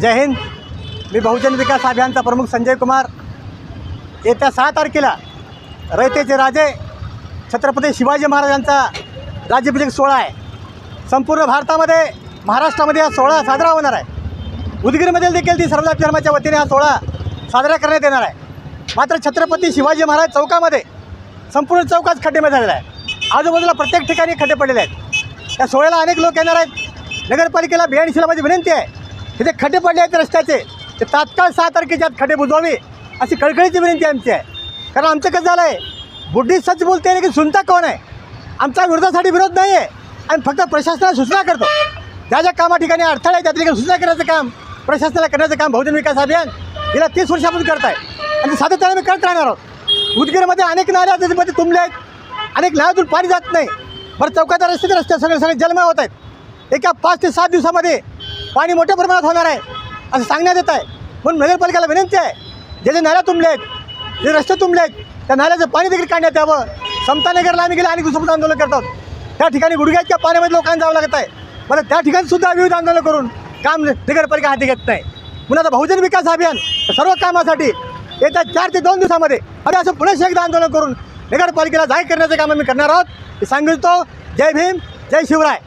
जय हिंद. मी बहुजन विकास अभियानचा प्रमुख संजय कुमार. येत्या सहा तारखेला रयतेचे राजे छत्रपती शिवाजी महाराजांचा राज्याभिषेक सोहळा आहे. संपूर्ण भारतामध्ये महाराष्ट्रामध्ये हा सोहळा साजरा होणार आहे. उदगीरमध्ये देखील ती सर्वजात धर्माच्या वतीने हा सोहळा साजरा करण्यात येणार आहे. मात्र छत्रपती शिवाजी महाराज चौकामध्ये संपूर्ण चौकाच खड्डेमध्ये झालेला आहे. आजूबाजूला प्रत्येक ठिकाणी खड्डे पडलेले आहेत. त्या सोहळ्याला अनेक लोक येणार आहेत. नगरपालिकेला बियाणशिला माझी विनंती आहे. की जे खड्डे पडले आहेत रस्त्याचे. ते तात्काळ सहा तारखेच्या आत खड्डे बुजवावे अशी कळकळीची विनंती आमची आहे. कारण आमचं कसं झालं आहे बुड्ढी सच बोलते आहे की सुनता कोण आहे? आमचा विरोधासाठी विरोध नाही आहे आम्ही फक्त प्रशासनाला सूचना करतो. ज्या ज्या कामा ठिकाणी अडथळा आहे त्या ठिकाणी सूचना करण्याचं काम प्रशासनाला करण्याचं काम बहुजन विकास अभियान गेल्या तीस वर्षापासून करत आहे आणि सातत्याने आम्ही करत राहणार आहोत. उदगीरमध्ये अनेक नाल्या त्याच्यामध्ये तुंबले आहेत. अनेक नाल्यातून पाणी जात नाही. बरं चौकाच्या रस्त्याचे रस्ते सगळे सगळे जलमय होत आहेत. एका पाच ते सात दिवसामध्ये पाणी मोठ्या प्रमाणात होणार आहे असं सांगण्यात येत आहे. म्हणून नगरपालिकेला विनंती आहे जे जे नाल्या तुंबले आहेत जे रस्ते तुंबले आहेत त्या नाल्याचं पाणी देखील काढण्यात यावं. समतानगरला आम्ही गेले आणि दुसरं आंदोलन करतात त्या ठिकाणी गुडघ्याच्या पाण्यामध्ये लोकांना जावं लागत आहे. मला त्या ठिकाणी सुद्धा विविध आंदोलन करून काम नगरपालिका हाती घेत नाही. म्हणून आता बहुजन विकास अभियान सर्व कामासाठी येत्या चार ते दोन दिवसामध्ये अरे असं पुन्हा एकदा आंदोलन करून नगरपालिकेला जाहीर करण्याचं काम आम्ही करणार आहोत. सांगितलं जय भीम जय शिवराय.